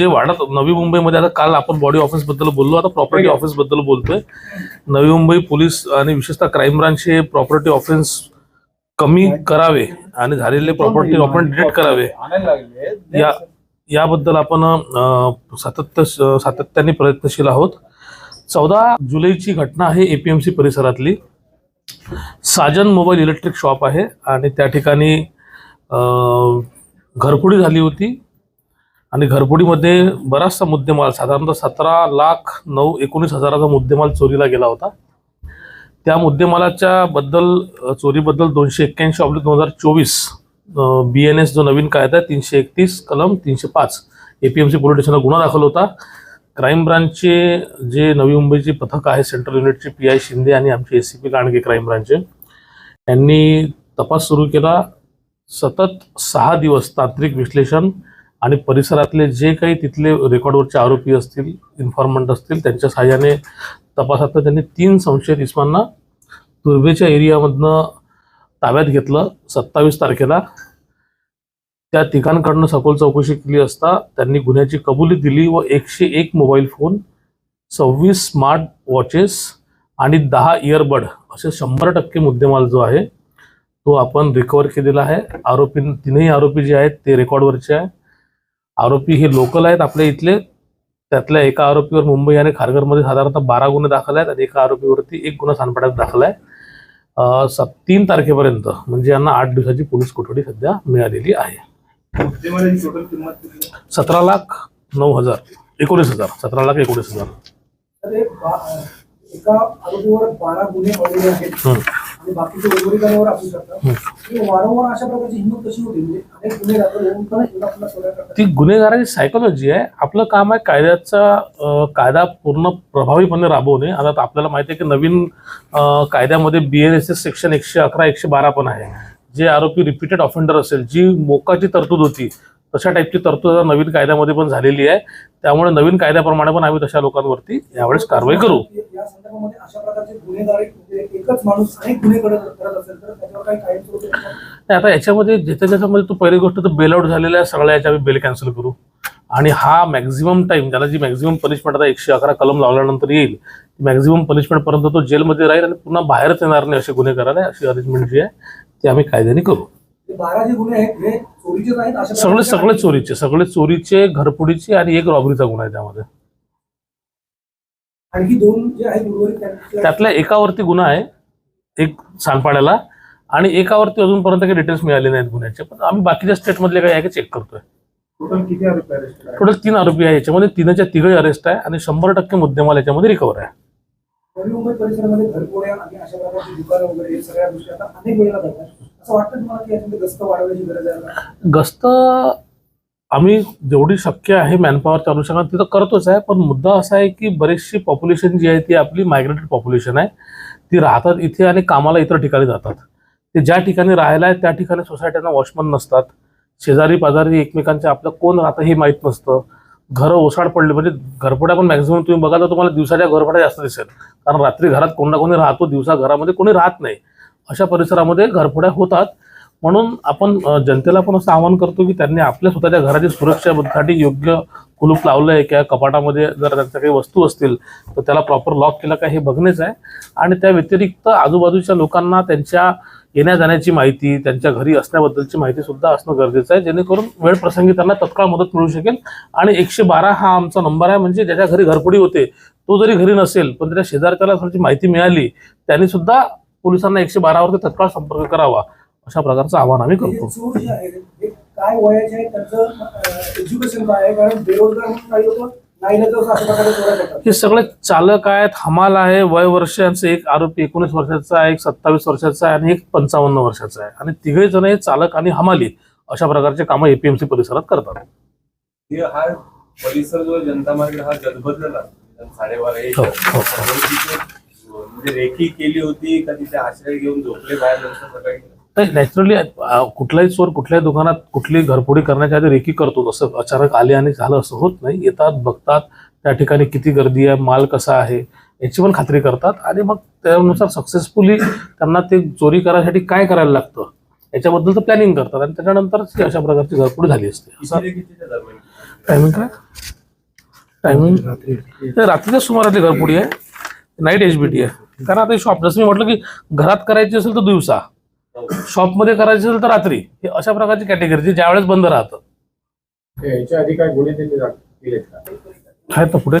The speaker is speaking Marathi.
जे वाढत नवी मुंबईमध्ये आता काल आपण बॉडी ऑफिसबद्दल बोललो आता प्रॉपर्टी ऑफिसबद्दल बोलतोय. नवी मुंबई पोलीस आणि विशेषतः क्राईम ब्रांच हे प्रॉपर्टी ऑफेन्स कमी करावे आणि झालेले प्रॉपर्टी आपण डिटेक्ट करावे. या याबद्दल आपण सातत्य सातत्याने प्रयत्नशील आहोत. चौदा जुलैची घटना आहे एपीएमसी परिसरातली. साजन मोबाईल इलेक्ट्रिक शॉप आहे आणि त्या ठिकाणी घरफोडी झाली होती. आणि घरफोडीमध्ये बराचसा मुद्देमाल साधारणतः सतरा लाख नऊ एकोणीस हजाराचा मुद्देमाल चोरीला गेला होता. त्या मुद्देमालाच्या बद्दल चोरीबद्दल दोनशे एक्क्याऐंशी ऑब्लिक दोन हजार चोवीस बी एन एस जो नवीन कायदा आहे तीनशे एकतीस कलम तीनशे पाच A P M C police स्टेशनला गुन्हा दाखल होता. क्राईम ब्रांचचे जे नवी मुंबईचे पथक आहे सेंट्रल युनिटचे पी आय शिंदे आणि आमचे S C P Ganage crime ब्रांचचे यांनी तपास सुरू केला. सतत सहा दिवस तांत्रिक विश्लेषण आणि परिसरातले जे काही तिथले रेकॉर्डवरचे आरोपी असतील इन्फॉर्मंट असतील त्यांच्या सहाय्याने तपासात त्यांनी तीन संशयित इस्मांना तुर्भेच्या एरियामधनं ताब्यात घेतलं सत्तावीस तारखेला. त्या ठिकाणकडनं सखोल चौकशी केली असता त्यांनी गुन्ह्याची कबुली दिली व एकशे एक मोबाईल फोन सव्वीस स्मार्ट वॉचेस आणि दहा इयरबड असे शंभर टक्के मुद्देमाल जो आहे तो आपण रिकवर केलेला आहे. आरोपी तीनही आरोपी जे आहेत ते रेकॉर्डवरचे आहे. आरोपी हे लोकल आहेत आपल्या इथले. त्यातल्या एका आरोपीवर मुंबई आणि खारघरमध्ये साधारणतः बारा गुन्हे दाखल आहेत आणि एका आरोपीवरती एक गुन्हा सानपाड्यात दाखल आहे. सत तीन तारखेपर्यंत म्हणजे यांना आठ दिवसाची पोलीस कोठडी सध्या मिळालेली आहे? सतरा लाख नऊ हजार एकोणीस हजार सतरा लाख एकोणीस हजार. आणि बाकीचे उर्वरितांवर असू शकतात. वारंवार अशा प्रकारची हिंमत कशी होती? म्हणजे अनेक गुन्हे दाखल होऊन पण पुन्हा पुन्हा चोऱ्या करतात. ती गुन्हेगाराची सायकोलॉजी आहे. आपलं काम आहे कायद्याचा कायदा पूर्ण प्रभावीपणे राबवणे. आता आपल्याला माहिती आहे की नवीन कायद्यामध्ये B N S S section एकशे अकरा एकशे बारा पण आहे. जे आरोपी रिपीटेड ऑफेंडर असेल जी मोकाची तरतूद होती तशा टाईपची तरतूद आता नवीन कायद्यामध्ये पण झालेली आहे. त्यामुळे नवीन कायद्याप्रमाणे पण आम्ही तशा लोकांवरती यावेळेस कारवाई करू. म्हणजे नाही, आता याच्यामध्ये ज्याच्या ज्याच्यामध्ये तू पहिली गोष्ट तर बेल आउट झालेल्या आहे सगळ्या याच्या बेल कॅन्सल करू. आणि हा मॅक्झिमम टाइम त्याला जी मॅक्झिमम पनिशमेंट आता एकशे अकरा कलम लावल्यानंतर येईल मॅक्झिमम पनिशमेंट पर्यंत तो जेलमध्ये राहील आणि पुन्हा बाहेरच येणार नाही असे गुन्हे करायला अशी अरेंजमेंट जी आहे ती आम्ही कायद्याने करू. बारा जे गुन्हे आहेत हे चोरीचेच आहेत अशा सगळे प्रकारचे सगळे चोरीचे सगळे चोरीचे घरफोडीचे आणि एक रॉबरीचा गुन्हा आहे त्यामध्ये. आणखी दोन जे आहेत उर्वरित त्यांच्या- त्यातल्या एकावरती गुन्हा आहे एक सांडपाड्याला आणि एकावरती अजूनपर्यंत काही डिटेल्स मिळाले नाहीत गुन्ह्याचे पण आम्ही बाकीच्या स्टेटमधले काही आहे का चेक करतोय. टोटल किती आरोपी अरेस्ट आहेत टोटल तीन आरोपी आहे याच्यामध्ये तीनच्या तिघही अरेस्ट आहे आणि शंभर टक्के मुद्देमाल याच्यामध्ये रिकवर आहे. नवी मुंबई परिसरामध्ये घरपोड्या आणि अशा प्रकारची दुकानं वगैरे हे सगळ्या गोष्टी आता अनेक वेळेला घडतात असं वाटतं तुम्हाला गस्त वाढवण्याची गरज आहे गस्त आम्ही जेवढी शक्य आहे मॅनपॉवरच्या अनुषंगाने तिथं करतोच आहे पण मुद्दा असा आहे की बरीचशी पॉप्युलेशन जी आहे ती आपली मायग्रेटेड पॉप्युलेशन आहे. ती राहतात इथे आणि कामाला इतर ठिकाणी जातात. ते ज्या ठिकाणी राहायला आहे त्या ठिकाणी सोसायट्यांना वॉचमन नसतात. शेजारी पाजारी एकमेकांच्या आपलं कोण राहतं हे माहीत नसतं. घरं ओसाड पडले म्हणजे घरफोड्या पण मॅक्झिमम तुम्ही बघा तर तुम्हाला दिवसाच्या घरफोड्या जास्त दिसेल. कारण रात्री घरात कोण ना कोणी राहतो दिवसा घरामध्ये कोणी राहत नाही. अशा परिसरामध्ये घरफोड्या होतात. म्हणून आपण जनतेला पण असं आवाहन करतो की त्यांनी आपल्या स्वतःच्या घराची सुरक्षेसाठी योग्य कुलूप आहे किंवा कपाटामध्ये जर त्यांच्या काही वस्तू असतील तर त्याला प्रॉपर लॉक केलं का हे बघणेच आहे. आणि त्या व्यतिरिक्त आजूबाजूच्या लोकांना त्यांच्या येण्या जाण्याची माहिती त्यांच्या घरी असण्याबद्दलची माहिती सुद्धा असणं गरजेचं आहे. जेणेकरून वेळ प्रसंगी त्यांना तत्काळ मदत मिळू शकेल. आणि एकशे बारा हा आमचा नंबर आहे. म्हणजे ज्याच्या घरी घरपुडी होते तो जरी घरी नसेल पण त्याच्या शेजारच्याला थोडीशी माहिती मिळाली त्यांनी सुद्धा पोलिसांना एकशे बारावरती तत्काळ संपर्क करावा अशा प्रकारचं आवाहन आम्ही करतो. हे काय वयाचे त्यांचं एज्युकेशन काय आहे? कारण बेरोजगार हे सगळे चालक आहेत हमाल आहे वय वर्षांचं एक आरोपी एकोणीस वर्षाचा आहे एक सत्तावीस वर्षाचा आहे आणि एक पंचावन्न वर्षाचा आहे. आणि तिघे जण हे चालक आणि हमाली अशा प्रकारचे कामं एपीएमसी परिसरात करतात. हे परिसर जो जनता मार्केट हा गजबजलेला साडेबारा हो, म्हणजे रेखी केली होती का तिथे आश्रय घेऊन झोपले बाहेर नंतर सकाळी? नाही नॅचरली कुठलाही चोर कुठल्याही दुकानात कुठली घरफोडी करण्याच्या आधी रेकी करतो. तसं अचानक आले आणि झालं असं होत नाही. येतात बघतात त्या ठिकाणी किती गर्दी आहे माल कसा आहे याची पण खात्री करतात. आणि मग त्यानुसार सक्सेसफुली त्यांना ते चोरी करायसाठी काय करायला लागतं याच्याबद्दलचं प्लॅनिंग करतात. आणि त्याच्यानंतर अशा प्रकारची घरफोडी झाली असते. असं टायमिंग काय? टायमिंग रात्रीच्या सुमारातली घरपुडी आहे. नाईट एचबीटी आहे. कारण आता शॉप जसं मी म्हटलं की घरात करायची असेल तर दिवसा. शॉपमध्ये करायची असेल तर रात्री. हे अशा प्रकारची कॅटेगरी जी ज्यावेळेस बंद राहतं. याच्या आधी काय गुन्हे त्यांनी दाखल केलेत का? आहेत ना पुढे